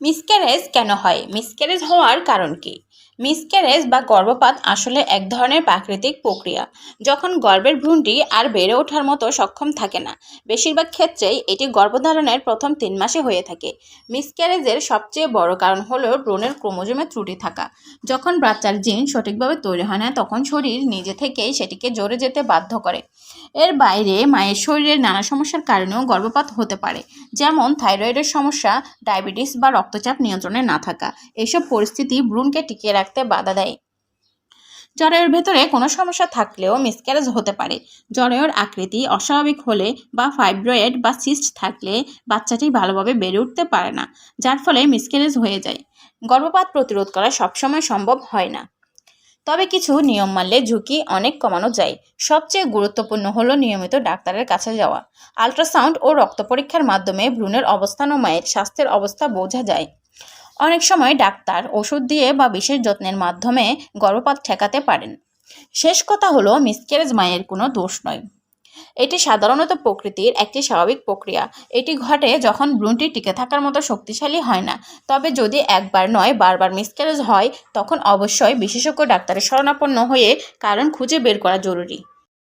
Miscarriage কেন হয়? Miscarriage হওয়ার কারণ কি? মিসক্যারেজ বা গর্ভপাত আসলে এক ধরনের প্রাকৃতিক প্রক্রিয়া, যখন গর্ভের ভ্রূণটি আর বেড়ে ওঠার মতো সক্ষম থাকে না। বেশিরভাগ ক্ষেত্রেই এটি গর্ভধারণের প্রথম তিন মাসে হয়ে থাকে। মিসক্যারেজের সবচেয়ে বড় কারণ হল ভ্রূণের ক্রোমোজোমে ত্রুটি থাকা। যখন বাচ্চার জিন সঠিকভাবে তৈরি হয় না, তখন শরীর নিজে থেকেই সেটিকে জোরে যেতে বাধ্য করে। এর বাইরে মায়ের শরীরের নানা সমস্যার কারণেও গর্ভপাত হতে পারে, যেমন থাইরয়েডের সমস্যা, ডায়াবেটিস বা রক্তচাপ নিয়ন্ত্রণে না থাকা। এসব পরিস্থিতি ভ্রূণকে টিকিয়ে রাখতে বাধা দেয়। জরায়ুর ভেতরে কোনো সমস্যা থাকলেও মিসক্যারেজ হতে পারে। জরায়ুর আকৃতি অস্বাভাবিক হলে বা ফাইব্রয়েড বা সিস্ট থাকলে বাচ্চাটি ভালোভাবে বেড়ে উঠতে পারে না, যার ফলে মিসক্যারেজ হয়ে যায়। গর্ভপাত প্রতিরোধ করা সবসময় সম্ভব হয় না। তবে কিছু নিয়ম মানলে ঝুঁকি অনেক কমানো যায়। সবচেয়ে গুরুত্বপূর্ণ হলো নিয়মিত ডাক্তারের কাছে যাওয়া। আল্ট্রাসাউন্ড ও রক্ত পরীক্ষার মাধ্যমে ভ্রূণের অবস্থান ও মায়ের স্বাস্থ্যের অবস্থা বোঝা যায়। অনেক সময় ডাক্তার ওষুধ দিয়ে বা বিশেষ যত্নের মাধ্যমে গর্ভপাত ঠেকাতে পারেন। শেষ কথা হলো মিসক্যারেজ মায়ের কোনো দোষ নয়। এটি সাধারণত প্রকৃতির একটি স্বাভাবিক প্রক্রিয়া। এটি ঘটে যখন ভ্রূণটি টিকে থাকার মতো শক্তিশালী হয় না। তবে যদি একবার নয়, বারবার মিসক্যারেজ হয়, তখন অবশ্যই বিশেষজ্ঞ ডাক্তারের শরণাপন্ন হয়ে কারণ খুঁজে বের করা জরুরি।